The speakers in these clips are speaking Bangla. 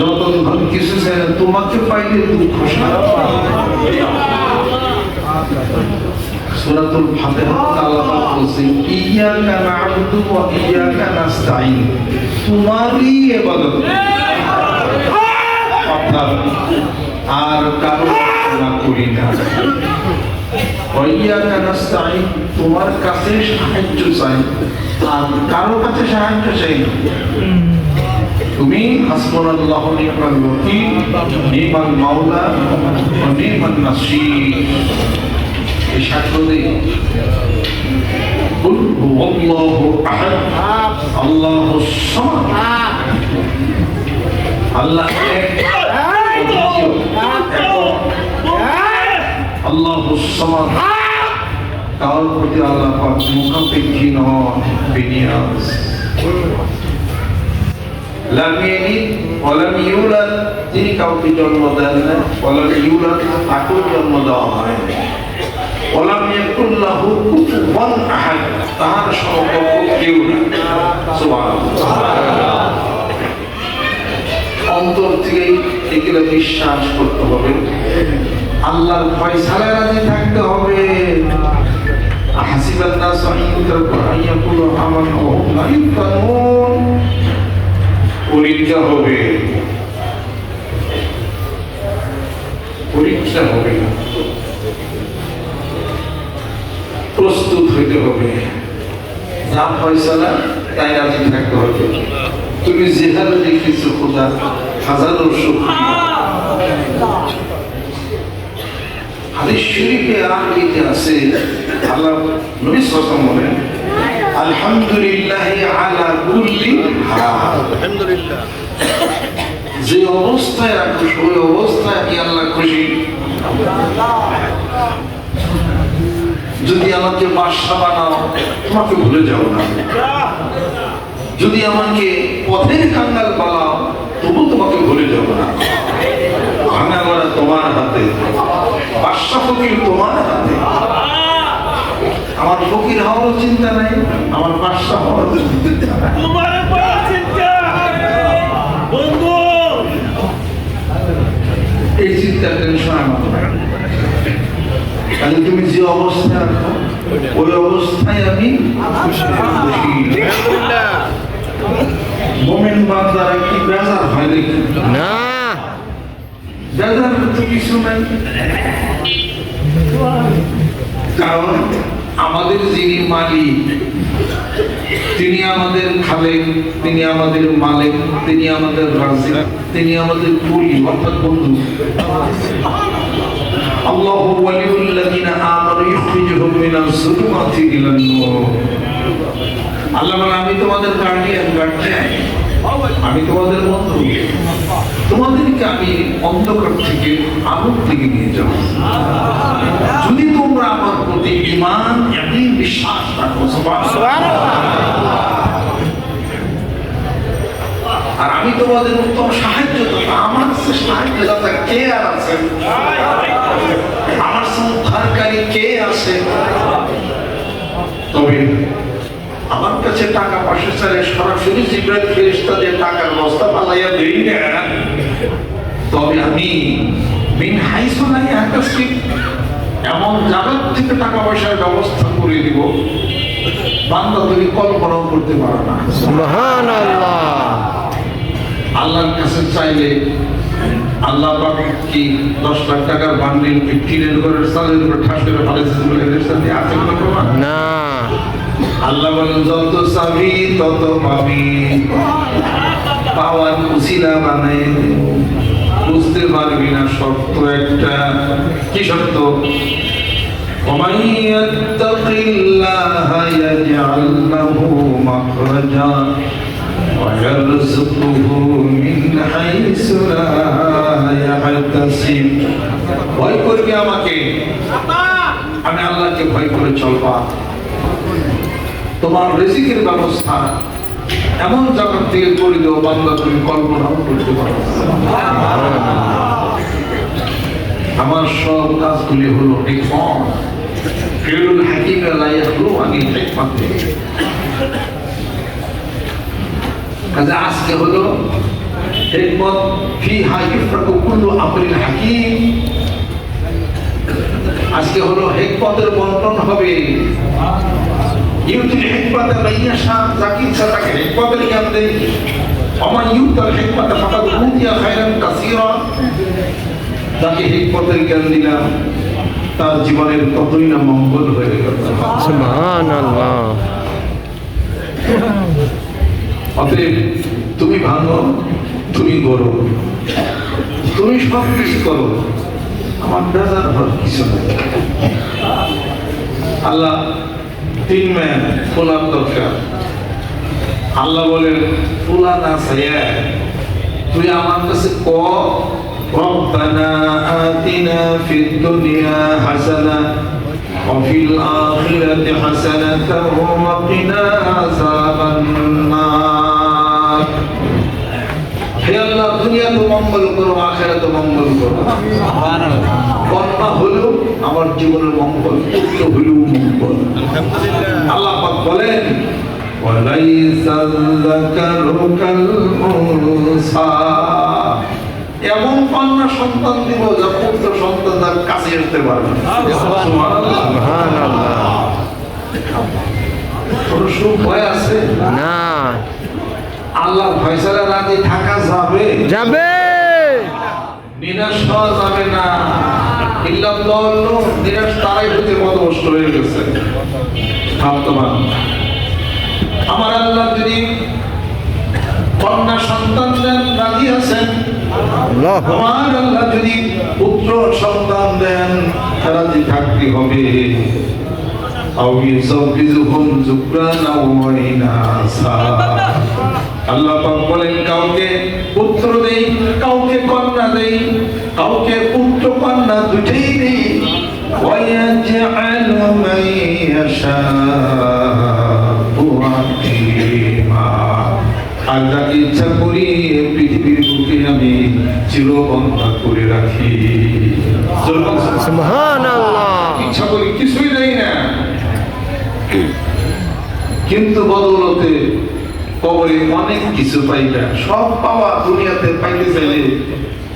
রতন ধন কিছু চাই না তোমাকে পাইলে দুঃখ সূরাতুল ফাতিহা আল্লাহ বলছেন ইyyaka না'বুদু ওয়া ইyyaka নাস্তাঈন। তোমারই আর কারও না করি না। ওয়াইয়াকা নাস্তাঈন, তোমার কাছে সাহায্য চাই। আর কারও কাছে সাহায্য চাই না। তুমি হাসবুনাল্লাহু নি'মাল ওয়াকিল নি'মাল মাওলা ওয়া নি'মান নাসীর এই সাক্ষ্য দিই قل هو الله احد الله الصمد আল্লাহ এক অদ্বিতীয়, একক। আল্লাহ সমাদ কারোর প্রতি আল্লাহ পাক মুখাপেক্ষী নন বেনিয়াজ তিনি কাউকে জন্ম দেন না ওয়া ইউলাদ তাকেও জন্ম দেওয়া হয় তাহার সমকক্ষ অন্তর এগুলো বিশ্বাস করতে হবে। আল্লাহর ফয়সালায় থাকতে হবে। লা ইফতানুন পরীক্ষা হবে। পরীক্ষা হবে প্রস্তুত হইতে হবে। যা ফয়সালা, তাই রাজি থাকতে হবে। তুমি যেভাবে দেখেছ খোদা, হাজারো হাদিস শরীফে আর আছে? আল্লাহ নবী সাল্লাল্লাহু বলেন আলহামদুলিল্লাহ আলা কুল্লি আলহামদুলিল্লাহ। যে অবস্থায় রাখো ওই অবস্থায় কি আল্লাহ খুশি। যদি আমাকে বাসা বানাও তোমাকে ভুলে যাও না। যদি আমাকে পথের কাঙ্গাল বানাও তবু তোমাকে ভুলে যাব না। ভাঙা তোমার হাতে বাদশা ফকির তোমার হাতে। আমার ফকির হওয়ারও চিন্তা নাই আমার বাদশা হওয়ারও চিন্তা নাই। তোমার চিন্তা বন্ধু। এই চিন্তার টেনশন আমার তাহলে তুমি যে অবস্থায় রাখো ওই অবস্থায় আমি মোমেন বান্দারা কি বেজার হয় দেখি না। বেজার তো কিছু নাই। কারণ আমাদের যিনি মালিক, তিনি আমাদের খালেক, তিনি আমাদের মালিক, তিনি আমাদের রাজিক তিনি আমাদের কুলি অর্থাৎ বন্ধু। আল্লাহ ওয়ালিউল্লাযিনা আমানু ইখরিজুহুম মিনাজ যুলুমাতি ইলান নূর। আল্লাহ বলে আমি তোমাদের গার্ডিয়ান গার্ডিয়ান আমি তোমাদের বন্ধু। তোমাদেরকে আমি অন্ধকার থেকে আলোর দিকে নিয়ে যাব। যদি তোমরা আমার প্রতি ইমান একই বিশ্বাস রাখো আর আমি তোমাদের উত্তম সাহায্য দেবো আমার সে সাহায্য দাতা কে আর আছে? আমার সে কে আছে? তবে আমার কাছে টাকা পয়সা ছাড়ে সরাসরি জিব্রাইল ফেরেশতা দিয়ে টাকার বস্তা পালাইয়া দেই না। তবে আমি মিন হাইসু নাই আকাশিক এমন জায়গার থেকে টাকা পয়সার ব্যবস্থা করে দিব বান্দা তুমি কল্পনাও করতে পারো না। আল্লাহর কাছে চাইলে আল্লাহ কি দশ লাখ টাকার বান্ডিল টিনের ঘরের সালের উপর ঠাস করে ফেলেছে বলে এদের সাথে আছে কোনো প্রমাণ না। আল্লাহ বলেন যত চাবি তত পাবি। পাওয়ার উচিলা বানাই বুঝতে পারবি না শর্ত একটা কি শর্ত ومن يتق الله يجعل له مخرجا ويرزقه من حيث لا يحتسب ভয় করবি আমাকে আমি আল্লাহকে ভয় করে চলবা তোমার রিজিকের ব্যবস্থা এমন জগৎ থেকে করে দেবো বাংলা তুমি কল্পনাও করতে পারো আমার সব কাজগুলি হলো ফিরুল হিকমত কাজে আজকে হলো হিকমত ফিহা ইফরাকু কুল্লু আমরিন হাকিম। আজকে হলো হিকমতের বন্টন হবে। ইউতিল হিকমত মাইয়াশা যাকে ইচ্ছা তাকে হিকমতের জ্ঞান দেয় অমান ইউতাল হিকমত ফাকাদ উতিয়া খায়রান কাসীরা যাকে হিকমতের জ্ঞান দিলাম। তার জীবনের ততই না মঙ্গল হয়ে গেল। সুবহানাল্লাহ। অতএব তুমি ভাঙো তুমি গড়ো তুমি সব কিছু করো। আমার বেজার হওয়ার কিছু নেই। আল্লাহ তিন ম্যান ফোলার দরকার আল্লাহ বলেন ফুলা না সাইয়া তুই আমার কাছে ক ربنا آتنا في الدنيا حسنة وفي الآخرة حسنة وقنا عذاب النار হে আল্লাহ তো মঙ্গল করো আখেরা তো মঙ্গল করো। বন্যা হলেও আমার জীবনের মঙ্গল পুত্র হলেও মঙ্গল। আল্লাহ পাক বলেন এমন কন্যা সন্তান দিব যা পুত্র সন্তান তার কাছে আসতে পারবে কোনো সুখ ভয় আছে? না। আল্লাহ ফয়সালা রাজি থাকা যাবে যাবে নিরাশ হওয়া যাবে না ইল্লাম দল্ল নিরাশ তারাই হতে পদভস্ত হয়ে গেছে ভাবতমান আমার আল্লাহ যদি কন্যা সন্তান দেন রাজি আছেন আল্লাহ আমার আল্লাহ যদি পুত্র সন্তান দেন রাজি থাকতে হবে أو يزوجهم ذكرانا وإناثا আল্লাহ পাক বলেন কাউকে পুত্র দেই কাউকে কন্যা দেই কাউকে পুত্র কন্যা দুটেই দেই ويجعل من يشاء عقيما আর যাকে ইচ্ছা করি এই পৃথিবীর বুকে আমি চিরবন্ধা করে রাখি সুবহানাল্লাহ ইচ্ছা করি কিছুই দেই না কিন্তু বদৌলতে কবরে অনেক কিছু পাইলা সব পাওয়া দুনিয়াতে পাইতে চাইলে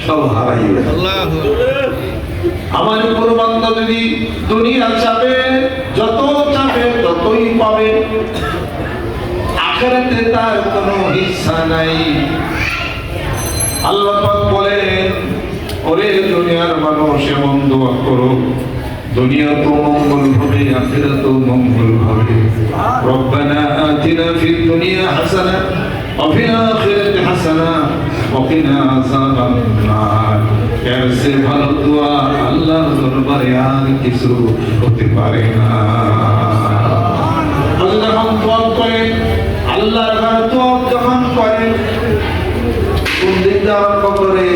সব হারাইবে আমার কোনো বান্দা যদি দুনিয়া চাবে যত চাবে ততই পাবে। আখেরাতে তার কোনো ইচ্ছা নাই। আল্লাহ বলেন ওরে দুনিয়ার মানুষ এমন দোয়া করো। দুনিয়া তো মঙ্গল হবে আখেরা তো মঙ্গল হবে রব্বানা আতিনা ফিদ দুনিয়া হাসানা وفي الآخرة حسنة وقنا عذاب النار এর সে ভালো দোয়া আল্লাহর দরবারে আর কিছু হতে পারে না আল্লাহ যখন দোয়া করেন আল্লাহর ঘরে দোয়া যখন করেন কোন দিক দিয়ে আরম্ভ করে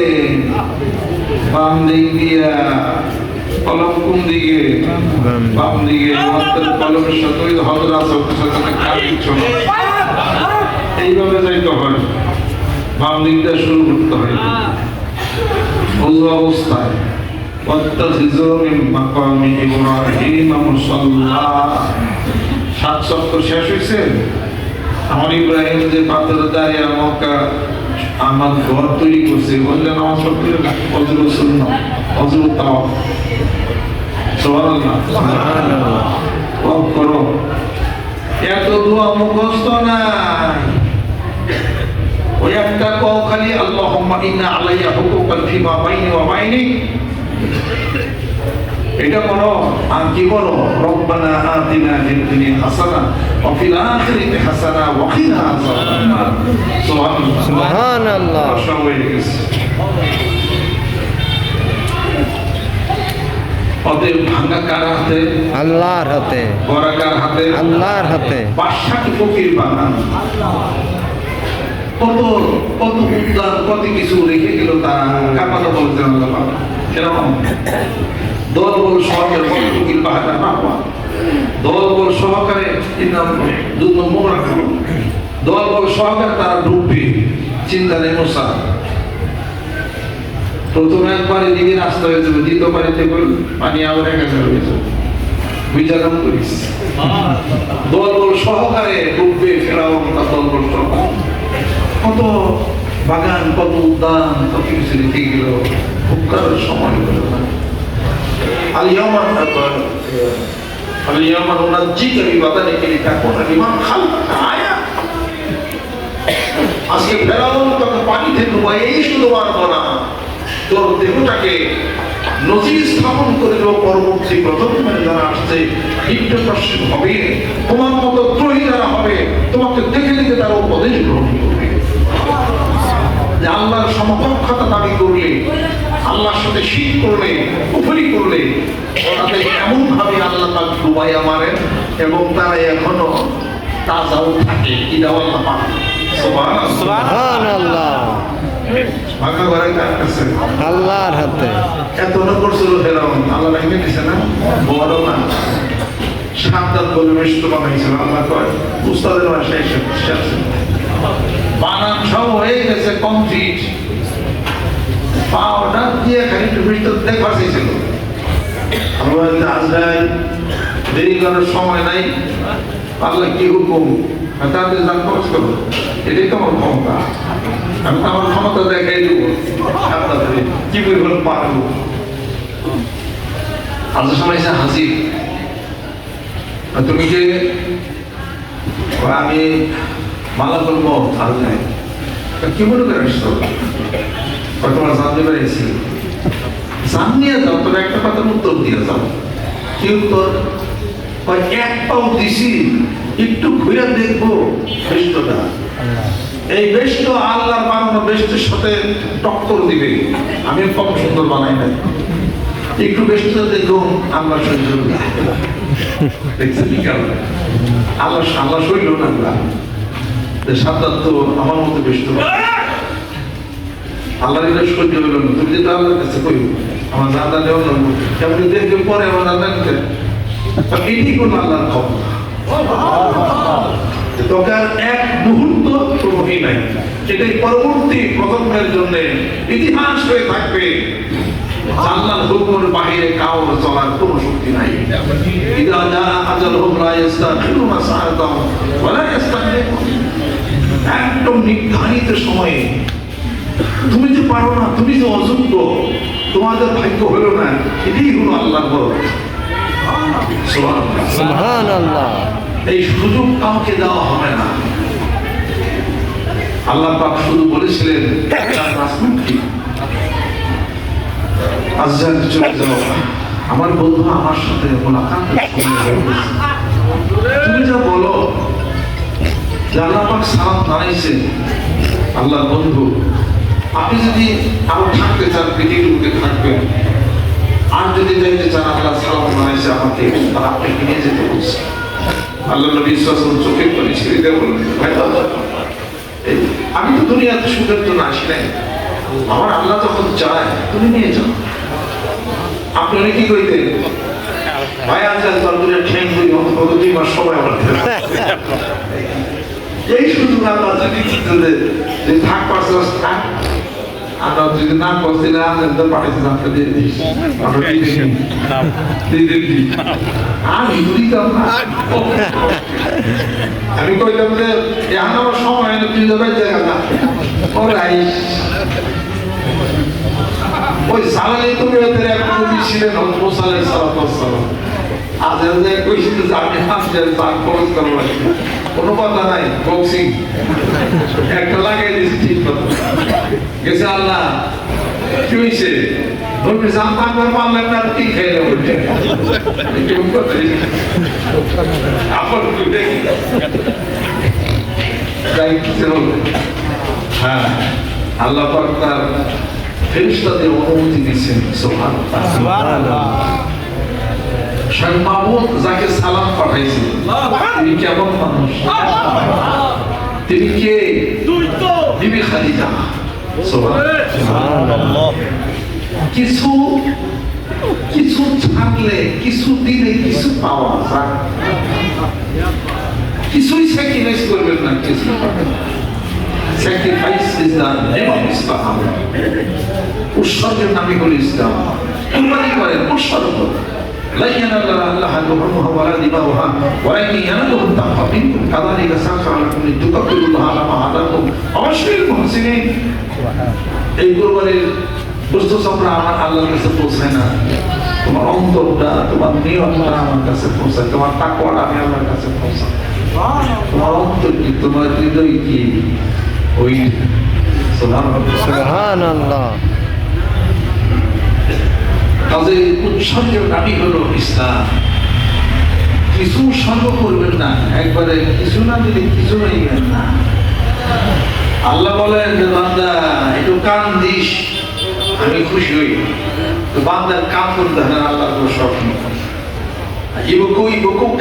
বাম দিক দিয়া কলম কোন দিকে বাম দিকে মন্ত্রের কলমের সাথে ওই হজরা চোখের সাথে কার কিছু না। এইভাবে যাইতে হয় বাম দিক দিয়ে শুরু করতে হয় ওই অবস্থায় واتخذوا من مقام إبراهيم مصلى সাত সপ্তাহ শেষ হয়েছে আমার ইব্রাহিম যে পাথরের দাঁড়িয়ে মক্কা আমার ঘর তৈরি করছে বললেন আমার সব কিছু অজর শূন্য অজর তাও সুবহানাল্লাহ ওয়াক করো এত দোয়া মুখস্থ নাই ওই একটা কও খালি আল্লাহুম্মা ইন্না আলাইয়া হুকুকান ফিমা বাইনি ওয়া বাইনিক এটা করো আর কি করো রব্বানা আতিনা ফিদ দুনিয়া হাসানা ওয়া ফিল আখিরাতি হাসানা ওয়া কিনা আযাবান নার সুবহানাল্লাহ। সুবহানাল্লাহ। সব হয়ে গেছে অতএব ভাঙা কার হাতে? আল্লাহর হাতে। গড়া কার হাতে? আল্লাহর হাতে। ফকির বানান। কত কত উদ্যান কত কিছু রেখে গেল তারা। কাপালো আল্লাহ সেরকম। দল বল সহকারে কত ফকির পাওয়া দল বল সহকারে নম্বর দু নম্বর রাখল দল বল সহকারে তারা ডুববে। চিন্তা নেই মশা প্রথম একবারে নিজের রাস্তা হয়ে যাবে দ্বিতীয়বারে থেকে পানি আবার একা হয়ে যাবে। বিচারণ করিস। দলবল সহকারে ডুববে ফেরাও দলবল কত বাগান, কত উদ্যান, কত কিছু রেখে গেল ভোক্তার সময় হলো বিমান আজকে ফেরাউন তখন পানি থেকে ডুবাই এই শুধু মারবো না। তোর দেহটাকে নজির স্থাপন করে দেবো পরবর্তী প্রজন্মের যারা আসছে ইন্টারপ্রাসিভ হবে, তোমার মতো দ্রোহী যারা হবে, তোমাকে দেখে দেখে তারা উপদেশ গ্রহণ করবে। আল্লাহর সমকক্ষতা দাবি করলে, আল্লাহর সাথে শীত করলে, কুফরি করলে এমন ভাবে আল্লাহ পাক ডুবাইয়া মারেন এবং তারা এখনও তাজাও থাকে। কি আল্লাহ সুবহানাল্লাহ। সুবহানাল্লাহ। ভাঙা ঘরে আল্লাহর হাতে। এত করছিল ফেরাউন আল্লাহ ভেঙে দিছে না? বড় না সাবধান বলে মিষ্ট বানাইছিল আল্লাহ কয়, উস্তাদের ভাষায় এসে বানান সব হয়ে গেছে কমপ্লিট পাওয়াটা দিয়ে খালি একটু মিষ্ট দেখবার চাইছিল? আমরা আজরাইল দেরি করার সময় নাই। আল্লাহ কি হুকুম? তাদের দান খরচ করো। এটাই তো আমার ক্ষমতা। আমি তো আমার ক্ষমতা দেখাই দেবো। আপনাদের কি পরিমাণ পারব? আল্লাহ সময় তুমি যে আমি মালা করব আর নাই। কি মনে করে আসছো? ও তোমার জানতে পেরেছি। জান নিয়ে যাও তোর একটা কথার উত্তর দিয়ে যাও কি উত্তর? ওই এক পাও দিছি, একটু ঘুরে দেখব বেষ্টটা এই বেষ্ট আল্লাহর বানানো বেষ্টের সাথে টক্কর দিবে। আমি কম সুন্দর বানাই নাই। একটু বেষ্ট দেখুন আল্লাহ সহ্য আল্লাহ আল্লাহ সইল না। আল্লাহ যে তো, আমার মতো আল্লাহ সহ্য হইল না। তুমি যেটা কাছে কই আমার দাদা লাগবো কেমন দেখবে পরে আমার দাদা নিতে এটি কোন আল্লাহর ক্ষমতা আর এক মুহূর্ত প্রভূমি নাই। এটাই পরবর্তী প্রজন্মের জন্য ইতিহাস হয়ে থাকবে। আল্লাহর হুকুমের বাহিরে কাউর চলার কোনো শক্তি নাই। ইদা যা হুম লা ওয়া লা একদম নির্ধারিত সময়ে তুমি যে পারো না, তুমি যে অযোগ্য, তোমাদের ভাগ্য হলো না, এটাই হলো আল্লাহর বড় সুবহানাল্লাহ। সুবহানাল্লাহ। এই সুযোগ কাউকে দেওয়া হবে না। আল্লাহ পাক শুধু বলেছিলেন তার আমার বন্ধু আমার সাথে। তুমি যা বলো আল্লাহ পাক সালাম জানাইছেন আল্লাহ বন্ধু। আপনি যদি আরও থাকতে চান পৃথিবীর বুকে থাকবেন। আর যদি যাইতে চান, আল্লাহ সালাম জানাইছে আমাকে, তাহলে আপনাকে নিয়ে যেতে বলছে আল্লাহ নবী সাল্লাল্লাহু চোখে করে ছেড়ে দিয়ে বললেন, ভাই আমি তো দুনিয়াতে সুখের জন্য আসি নাই। আমার আল্লাহ যখন চায়, তুমি নিয়ে যাও। আপনি কি কইতেন, ভাই অন্তত দুই মাস সময় এই সুযোগ আল্লাহ যদি থাক পারছস থাক আমরা যদি না করছি না তো পাঠাইছি আপনাকে দিয়ে দিস আমি বুঝতাম না আমি কইলাম যে এখন আমার সময় হয়নি তুই যাবে জায়গা না ওরে আইস ওই সালালে তুমি ওদের এক নবী ছিলেন হযরত মুসা আলাইহিস সালাম আজ যে কইছিল যে আমি হামজের তার খরচ করব কোনো কথা নাই বক্সিং একটা লাগাই দিয়েছি ঠিক কথা গেছে আল্লাহ, কি হয়েছে ধর্মী জানতাম করে পারলেন না কি খেয়ে উঠে আপন হ্যাঁ আল্লাহ তার অনুমতি সুবহানাল্লাহ। স্বয়ং মাহমুদ যাকে সালাম পাঠাইছেন তিনি কেমন মানুষ? তিনি কে? বিবি খাদিজা। কিছু কিছু থাকলে কিছু দিলে কিছু পাওয়া যায়। কিছুই স্যাক্রিফাইস করবেন না কিছু sacrifice is the name of Islam উৎসর্গের নামই হল ইসলাম। কুরবানি করেন উৎসর্গ। لن ينال الله لحومها ولا دماؤها ولكن يناله التقوى منكم كذلك سخر لكم لتكبروا الله على ما هداكم وبشر المحسنين এই কোরবানির বস্তু আমরা আমার আল্লাহর কাছে পৌঁছায় না তোমার অন্তরটা তোমার নিয়মটা আমার কাছে পৌঁছায় তোমার তাকওয়াটা আমি আল্লাহর কাছে পৌঁছায় তোমার অন্তর কি তোমার হৃদয় কি ওই সুবহানাল্লাহ কাজে উৎসর্গের নামই হলো ইসলাম। কিছু সর্ব করবেন না, একবারে কিছু না দিলে কিছু নেবেন না। আল্লাহ বলেন যে, বান্দা, একটু কান দিস, আমি খুশি হই। তো বান্দার কাম করতে হয় আল্লাহ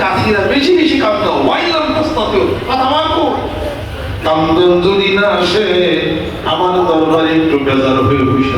কাথিরা বেশি বেশি কাম দাও ওয়াইলাম কথা মাকো কামদন যদি না আসে, আমার দরবারে একটু বেজার হয়ে বসে।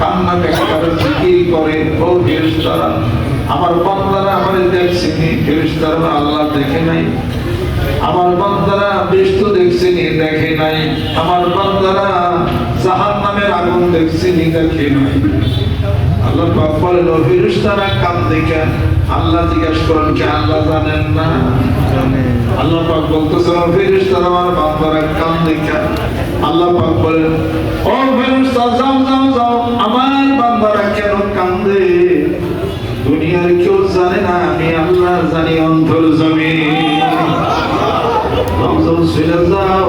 কান্না করে জিকির করে ও ফেরেশতারা আমার বান্দারা আল্লাহ দেখে নাই। আমার বান্দারা বেষ্ট দেখছেনি দেখে নাই। আমার বান্দারা জাহান নামের আগুন দেখছেনি দেখে নাই। আল্লাহ পাক বলেন ও ফেরেশতারা কান্দে কেন? আল্লাহ জিজ্ঞাসা করেন, কি আল্লাহ জানেন না? আল্লাহ পাক বলতেছেন ও ফেরেশতারা আমার বান্দারা কেন? আল্লাহ পাক বলেন ও ফেরেশতা, যাও যাও যাও, আমার বান্দারা কেন কান্দে দুনিয়ার কেউ জানে না, আমি আল্লাহ জানি অন্তর জমি রমজান ছেড়ে যাও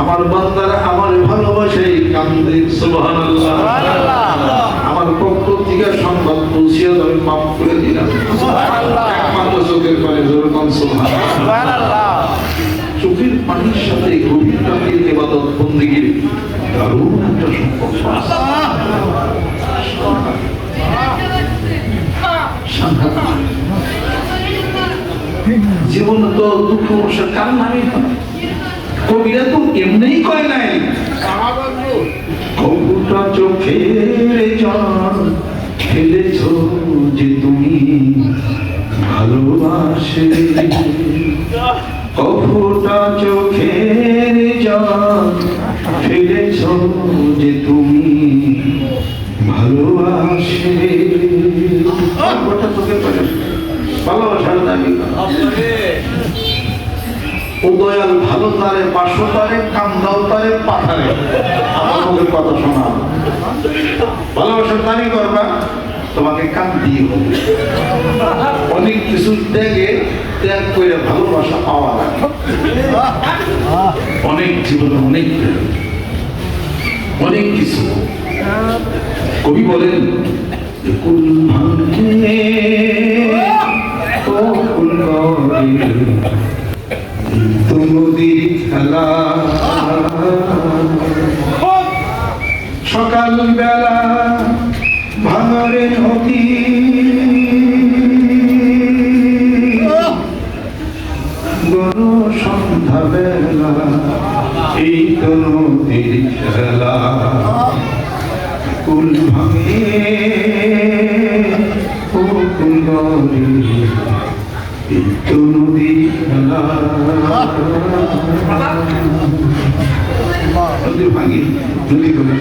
আমার বান্দারা আমার ভালোবাসে কান্দে সুবহানাল্লাহ। আমার পক্ষ থেকে সংবাদ পৌঁছিয়ে আমি মাফ করে দিলাম। একমাত্র চোখের পানি সুবহানাল্লাহ। চোখের পানির সাথে গভীর রাতের ইবাদত বন্দিগির দারুণ একটা সম্পর্ক জীবন তো দুঃখ বসে কার নামই হয় কবিরা তো এমনিই কয় নাই। কবুটা চোখের জল ফেলেছ যে তুমি ভালোবাসে কবুটা চোখের জল ফেলেছ যে তুমি ভালোবাসে ভালোবাসার দাবি। ও দয়াল ভালো তারে পাঁচশো তারে, কান্দাও তারে, পাথারে। আমার কথা শোনা। ভালোবাসার দাবি করবা তোমাকে কান দিয়ে অনেক কিছু ত্যাগে, ত্যাগ করে ভালোবাসা পাওয়া অনেক জীবনে অনেক অনেক কিছু। কবি বলেন কুল ভাঙে ও কুল নদীর খেলা সকাল বেলা ভাঙরে নদী গরু সন্ধ্যা বেলা এই তো নদীর খেলা কুল ভাঙে ও কুল এই তো নদী ভাঙে নদী করে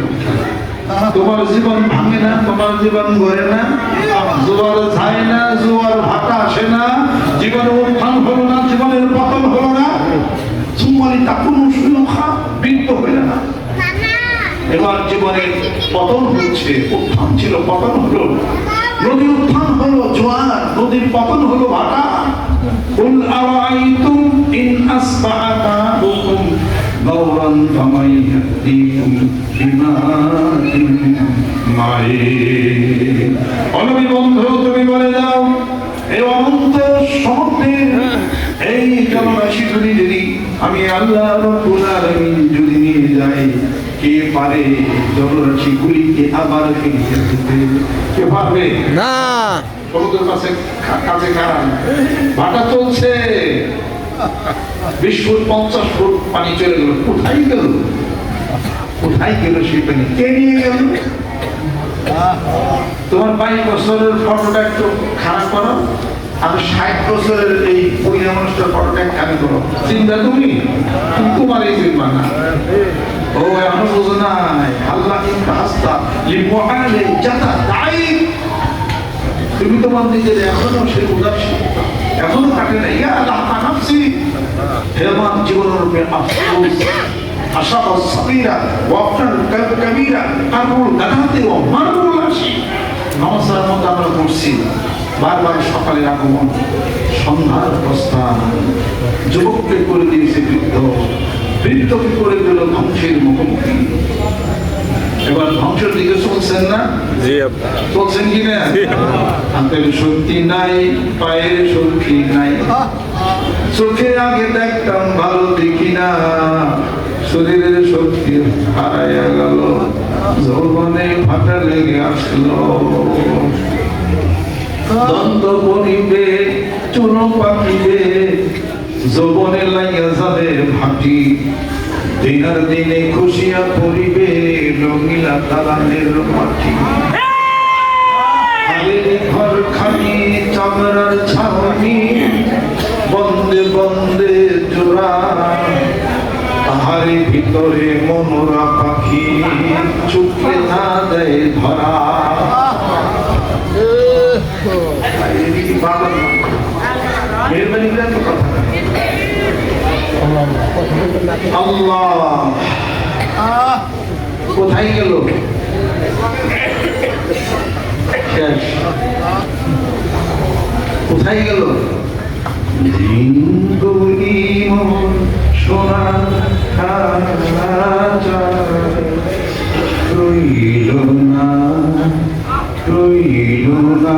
তোমার জীবন ভাঙে না, তোমার জীবন গড়ে না। জোয়ার যায় না, জোয়ার ভাটা আসে না। জীবনের উত্থান হলো না, জীবনের পতন হলো না। সুমালি তাকুন সুখা বৃত্ত হইল না। এবার জীবনে পতন হচ্ছে, উত্থান ছিল, পতন হলো। নদীর উত্থান হলো জোয়ার, নদীর পতন হলো ভাটা। أرأيتم إن أصبح ماؤكم غورا فمن يهديكم بماء معين অনবী বন্ধু তুমি বলে দাও এই অনন্ত সমুদ্রের এই জলরাশি যদি যদি আমি আল্লাহ রব্বুল আলামিন যদি নিয়ে যাই কে পারে জলরাশি গুলিকে আবার ফিরিয়ে দিতে কে পারবে না বিশ ফুট, পঞ্চাশ ফুট পানি চলে গেল। কোথায় গেল? কোথায় গেল সেই পানি? কে নিয়ে গেল? তোমার বাইশ বছরের ফটোটা একটু খারাপ করো। আর ষাট বছরের এই মহিলা মানুষটার ফটোটা খারাপ করো। চিন্তা তুমি? তোমার এই চিন্তা না ও, এখনও বোঝো নাই। আল্লাহ কিন্তু হাস্তা লিমহালে যাতা তাই তুমি তোমার নিজের এখনও সে উদাসী এখনও কাটে না, ইয়া আল্লাহ নাফসি। হে আমার জীবনের উপরে আফসোস। আশা ও সাবিরা, ও আপনার কবিরা তারপর গাধাতে ও মারবুল আসি নমস্কার মতো আমরা করছি বারবার সকালের আগমন, সন্ধ্যার প্রস্থান। যুবককে করে দিয়েছে বৃদ্ধ। বৃদ্ধকে করে দিল ধ্বংসের মুখোমুখি। এবার ধ্বংসের দিকে চলছেন না? চলছেন কি না? হাতের শক্তি নাই পায়ের শক্তি নাই। চোখে আগে দেখতাম ভালো দেখি না। শরীরের শক্তি হারাইয়া গেল। যৌবনে ফাটা লেগে আসলো। দ্বন্দ্ব পরিবে চুন পাকিবে যৌবনে লাইয়া যাবে ভাটি দিনার দিনে খুশিয়া পরিবে রঙিলা তালানের মাটি ঘর খানি চামড়ার ছাউনি বন্দে বন্দে জোড়া তাহারে ভিতরে মনোরা পাখি চুপকে না দেয় ধরা। মেহরবানি কথা। আল্লাহ। কোথায় গেল? কোথায় গেল? সোনা রইল না রইল না।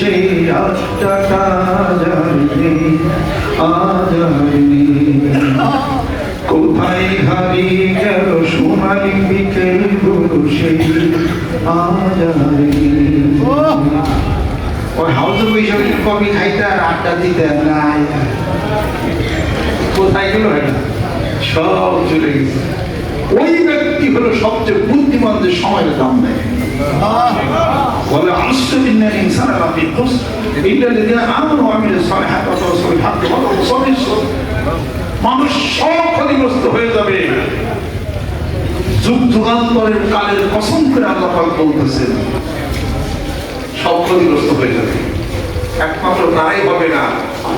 সেই কোথায় গেল বিকেল গুরু সেই ওই হাউস কবি খাইতে আর আড্ডা দিতে নাই। কোথায় গেল সব চলে গেছে। ওই ব্যক্তি হলো সবচেয়ে বুদ্ধিমানদের সময়ের দাম দেয়। বলে আশ্চর্য ইনসান রাফি খুস ইল্লা الذين آمنوا وعملوا الصالحات وتواصوا بالحق وتواصوا بالصبر মানুষ সব ক্ষতিগ্রস্ত হয়ে যাবে যুগ যুগান্তরের কালের কসম করে আল্লাহ পাক বলতেছেন সব ক্ষতিগ্রস্ত হয়ে যাবে একমাত্র তারাই হবে না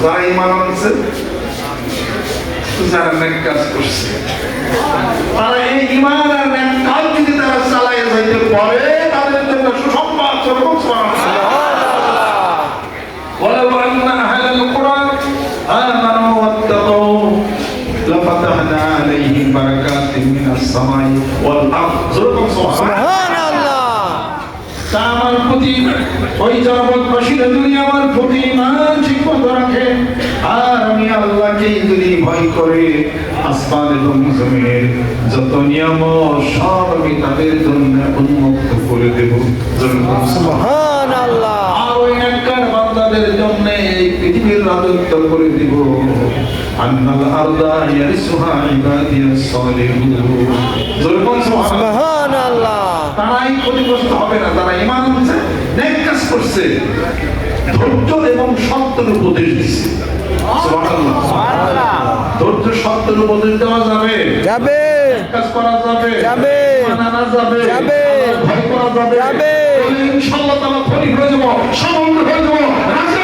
যারা ইমান আনছে যারা নেক কাজ করছে তারা এই ইমান আর নেক কাজ যদি তারা চালায় যাইতে পারে তাদের জন্য সুসংবাদ স্বরূপ ولو أن أهل القرى آمنوا واتقوا لفتحنا عليهم بركات من السماء والأرض صدق الله সুবহান আল্লাহ তা আমার প্রতি ওই জগৎবাসীরা যদি আমার প্রতি ইমান ঠিক মতো রাখে আর আমি আল্লাহকে যদি ভয় করে আসমান এবং জমিনের যত নিয়ম সব আমি তাদের জন্য উন্মুক্ত করে দেব। সুবহান আল্লাহ আর ওই নেককার বান্দাদের জন্য এই পৃথিবীর রাজত্ব করে দিব। আন্নাল আরদা ইয়ারিসুহা ইবাদিয়াস সালিহুন। জোরে সুবহানাল্লাহ। তারাই ক্ষতিগ্রস্ত হবে না তারা ইমান আনছে নেক কাজ করছে। ধৈর্য এবং সত্যের উপদেশ সুবহানাল্লাহ। ধৈর্য সত্যের উপদেশ দেওয়া যাবে যাবে কাজ করা যাবে যাবে। মানানো যাবে যাবে। ভয় করা যাবে যাবে। ইনশাআল্লাহ তাআলা ফলি হয়ে যাব সমন্বয় হয়ে যাব রাজা